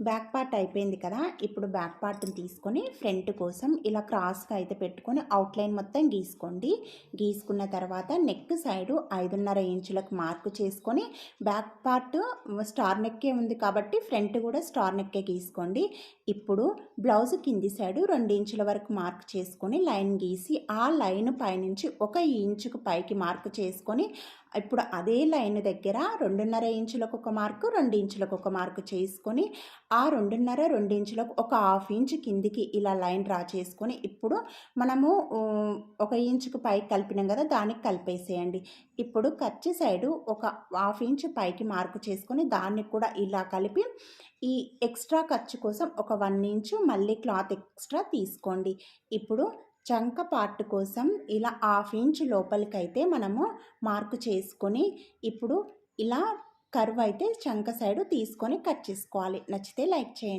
Back part అయిపోయింది కదా ఇప్పుడు బ్యాక్ పార్ట్ని తీసుకొని ఫ్రంట్ కోసం ఇలా క్రాస్గా అయితే పెట్టుకొని అవుట్లైన్ మొత్తం గీసుకోండి. గీసుకున్న తర్వాత నెక్ సైడు ఐదున్నర ఇంచులకు మార్కు చేసుకొని బ్యాక్ పార్ట్ స్టార్ నెక్కే ఉంది కాబట్టి ఫ్రంట్ కూడా స్టార్ నెక్కే గీసుకోండి. ఇప్పుడు బ్లౌజ్ కింది సైడు రెండు ఇంచుల వరకు మార్క్ చేసుకొని లైన్ గీసి ఆ లైన్ పైనుంచి ఒక ఇంచుకు పైకి మార్క్ చేసుకొని ఇప్పుడు అదే లైన్ దగ్గర రెండున్నర ఇంచులకు ఒక మార్కు రెండు ఇంచులకు ఒక మార్కు చేసుకొని ఆ రెండున్నర రెండు ఇంచులకు ఒక హాఫ్ ఇంచ్ కిందికి ఇలా లైన్ డ్రా చేసుకొని ఇప్పుడు మనము ఒక ఇంచుకు పైకి కలిపినాం కదా దానికి కలిపేసేయండి. ఇప్పుడు కచ్చి సైడు ఒక హాఫ్ ఇంచ్ పైకి మార్కు చేసుకొని దాన్ని కూడా ఇలా కలిపి ఈ ఎక్స్ట్రా ఖర్చు కోసం ఒక వన్ ఇంచు మళ్ళీ క్లాత్ ఎక్స్ట్రా తీసుకోండి. ఇప్పుడు చంక పార్ట్ కోసం ఇలా హాఫ్ ఇంచ్ లోపలికైతే మనము మార్కు చేసుకొని ఇప్పుడు ఇలా కర్వ్ అయితే చంక సైడ్ తీసుకొని కట్ చేసుకోవాలి. నచ్చితే లైక్ చేయండి.